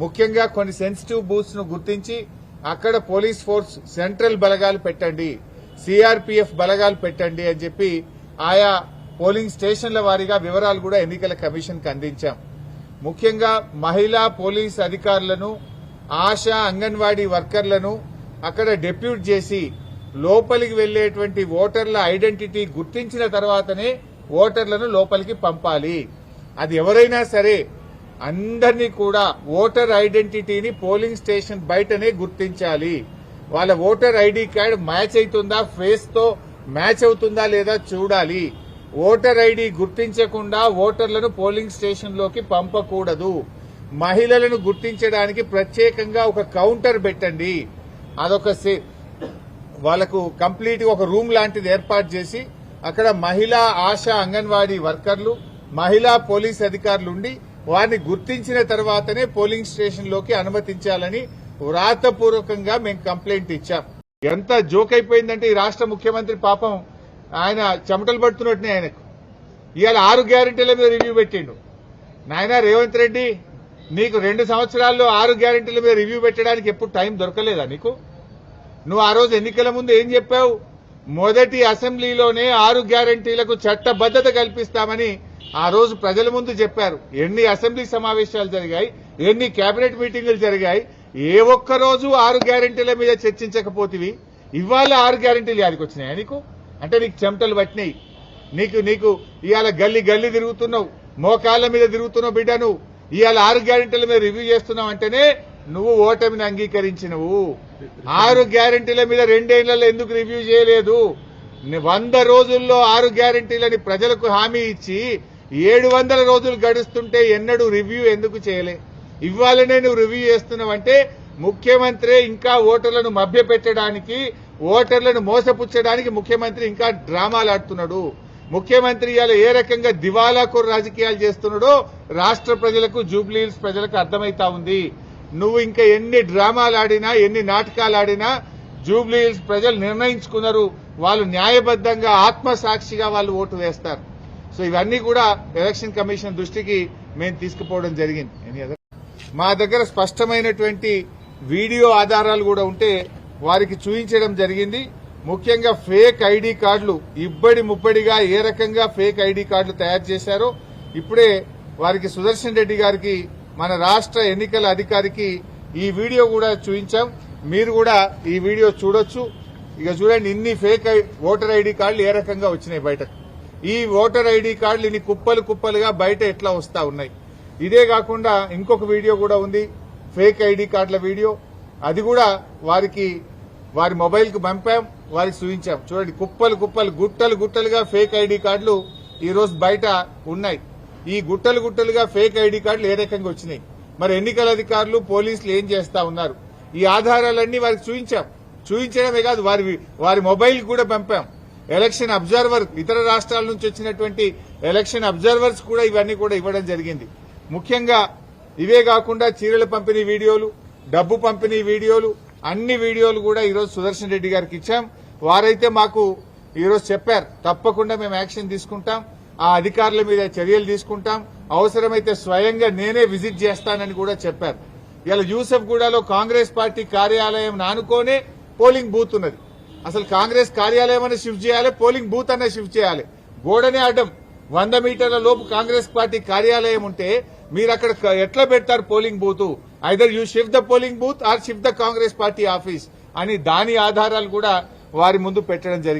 ముఖ్యంగా కొన్ని సెన్సిటివ్ బూత్స్ను గుర్తించి అక్కడ పోలీస్ ఫోర్స్ సెంట్రల్ బలగాలు పెట్టండి సిఆర్పీఎఫ్ బలగాలు పెట్టండి అని చెప్పి ఆయా పోలింగ్ స్టేషన్ల వారీగా వివరాలు కూడా ఎన్నికల కమిషన్కు అందించాం. ముఖ్యంగా మహిళా పోలీస్ అధికారులను ఆశా అంగన్వాడీ వర్కర్లను అక్కడ డెప్యూట్ చేసి లోపలికి వెళ్ళేటువంటి ఓటర్ల ఐడెంటిటీ గుర్తించిన తర్వాతనే ఓటర్లను లోపలికి పంపాలి. అది ఎవరైనా సరే అందరినీ కూడా ఓటర్ ఐడెంటిటీని పోలింగ్ స్టేషన్ బయటనే గుర్తించాలి. వాళ్ళ ఓటర్ ఐడి కార్డ్ మ్యాచ్ అవుతుందా ఫేస్తో మ్యాచ్ అవుతుందా లేదా చూడాలి. ఓటర్ ఐడి గుర్తించకుండా ఓటర్లను పోలింగ్ స్టేషన్లోకి పంపకూడదు. మహిళలను గుర్తించడానికి ప్రత్యేకంగా ఒక కౌంటర్ పెట్టండి. అదొక సే- వాళ్ళకు కంప్లీట్ ఒక రూమ్ లాంటిది ఏర్పాటు చేసి అక్కడ మహిళా ఆశా అంగన్వాడీ వర్కర్లు మహిళా పోలీస్ అధికారులు ఉండి వారిని గుర్తించిన తర్వాతనే పోలింగ్ స్టేషన్లోకి అనుమతించాలని వ్రాతపూర్వకంగా మేము కంప్లైంట్ ఇచ్చాం. ఎంత జోక్ అయిపోయిందంటే ఈ రాష్ట్ర ముఖ్యమంత్రి పాపం ఆయన చెమటలు పడుతున్నట్టునే ఆయనకు. ఇవాళ ఆరు గ్యారెంటీల మీద రివ్యూ పెట్టిండు. నాయన రేవంత్ రెడ్డి నీకు రెండు సంవత్సరాల్లో ఆరు గ్యారెంటీల మీద రివ్యూ పెట్టడానికి ఎప్పుడు టైం దొరకలేదా నీకు? నువ్వు ఆ రోజు ఎన్నికల ముందు ఏం చెప్పావు? మొదటి అసెంబ్లీలోనే ఆరు గ్యారంటీలకు చట్టబద్దత కల్పిస్తామని ఆ రోజు ప్రజల ముందు చెప్పారు. ఎన్ని అసెంబ్లీ సమావేశాలు జరిగాయి ఎన్ని కేబినెట్ మీటింగులు జరిగాయి ఏ ఒక్క రోజు ఆరు గ్యారంటీల మీద చర్చించకపోతివి. ఇవాళ ఆరు గ్యారంటీలు యాదికి వచ్చినాయా నీకు? అంటే నీకు చెమటలు పట్టినాయి. నీకు నీకు ఇవాళ గల్లీ గల్లీ తిరుగుతున్నావు. మోకాళ్ళ మీద తిరుగుతున్నావు బిడ్డ నువ్వు. ఇవాళ ఆరు గ్యారెంటీల మీద రివ్యూ చేస్తున్నావు అంటేనే నువ్వు ఓటమిని అంగీకరించినవు. ఆరు గ్యారెంటీల మీద రెండేళ్ళలో ఎందుకు రివ్యూ చేయలేదు? వంద రోజుల్లో ఆరు గ్యారెంటీలని ప్రజలకు హామీ ఇచ్చి ఏడు వందల రోజులు గడుస్తుంటే ఎన్నడూ రివ్యూ ఎందుకు చేయలే? ఇవ్వాలనే నువ్వు రివ్యూ చేస్తున్నావంటే ముఖ్యమంత్రి ఇంకా ఓటర్లను మభ్యపెట్టడానికి ఓటర్లను మోసపుచ్చడానికి ముఖ్యమంత్రి ఇంకా డ్రామాలు ఆడుతున్నాడు. ముఖ్యమంత్రి ఇవాళ ఏ రకంగా దివాలాకోరు రాజకీయాలు చేస్తున్నాడో రాష్ట్ర ప్రజలకు జూబ్లీహిల్స్ ప్రజలకు అర్థమైతా ఉంది. నువ్వు ఇంకా ఎన్ని డ్రామాలు ఆడినా ఎన్ని నాటకాలు ఆడినా జూబ్లీహిల్స్ ప్రజలు నిర్ణయించుకున్నారు. వాళ్ళు న్యాయబద్ధంగా ఆత్మసాక్షిగా వాళ్ళు ఓటు వేస్తారు. సో ఇవన్నీ కూడా ఎలక్షన్ కమిషన్ దృష్టికి మేము తీసుకుపోవడం జరిగింది. ఎనీ అదర్ మా దగ్గర స్పష్టమైనటువంటి వీడియో ఆధారాలు కూడా ఉంటే వారికి చూపించడం జరిగింది. ముఖ్యంగా ఫేక్ ఐడి కార్డులు ఇబ్బడి ముబ్బడిగా ఏ రకంగా ఫేక్ ఐడి కార్డులు తయారు చేశారో ఇప్పుడే వారికి సుదర్శన్ రెడ్డి గారికి మన రాష్ట్ర ఎన్నికల అధికారికి ఈ వీడియో కూడా చూపించాం. మీరు కూడా ఈ వీడియో చూడొచ్చు. ఇక చూడండి ఇన్ని ఫేక్ ఐ- ఓటర్ ఐడి కార్డులు ఏ రకంగా వచ్చినాయి బయటకు? ఈ ఓటర్ ఐడి కార్డులు ఇన్ని కుప్పలు కుప్పలుగా బయట ఎట్లా వస్తా ఉన్నాయి? ఇదే కాకుండా ఇంకొక వీడియో కూడా ఉంది. ఫేక్ ఐడి కార్డుల వీడియో. అది కూడా వారికి వారి మొబైల్కు పంపాం వారికి చూపించాం. చూడండి కుప్పలు కుప్పలు గుట్టలు గుట్టలుగా ఫేక్ ఐడి కార్డులు ఈ రోజు బయట ఉన్నాయి. ఈ గుట్టలు గుట్టలుగా ఫేక్ ఐడి కార్డులు ఏ రకంగా వచ్చినాయి? మరి ఎన్నికల అధికారులు పోలీసులు ఏం చేస్తా ఉన్నారు? ఈ ఆధారాలన్నీ వారికి చూపించాం. చూపించడమే కాదు వారి వారి మొబైల్ కూడా పంపాం. ఎలక్షన్ అబ్జర్వర్ ఇతర రాష్ట్రాల నుంచి వచ్చినటువంటి ఎలక్షన్ అబ్జర్వర్స్ కూడా ఇవన్నీ కూడా ఇవ్వడం జరిగింది. ముఖ్యంగా ఇవే కాకుండా చీరల పంపిణీ వీడియోలు డబ్బు పంపిణీ వీడియోలు అన్ని వీడియోలు కూడా ఈరోజు సుదర్శన్ రెడ్డి గారికి ఇచ్చాం. వారైతే మాకు ఈరోజు చెప్పారు తప్పకుండా మేము యాక్షన్ తీసుకుంటాం ఆ అధికారుల మీద చర్యలు తీసుకుంటాం. అవసరమైతే స్వయంగా నేనే విజిట్ చేస్తానని కూడా చెప్పారు. ఇలా యూసఫ్ గూడలో కాంగ్రెస్ పార్టీ కార్యాలయం నానుకోనే పోలింగ్ బూత్ ఉన్నది. అసలు కాంగ్రెస్ కార్యాలయం అనే షిఫ్ట్ చేయాలి పోలింగ్ బూత్ అనే షిఫ్ట్ చేయాలి. గోడనే అడ్డం. వంద మీటర్ల లోపు కాంగ్రెస్ పార్టీ కార్యాలయం ఉంటే మీరు అక్కడ ఎట్లా పెడతారు polling booth either you shift the polling booth or shift the Congress party office అని దాని ఆధారాలు కూడా వారి ముందు పెట్టడం జరిగింది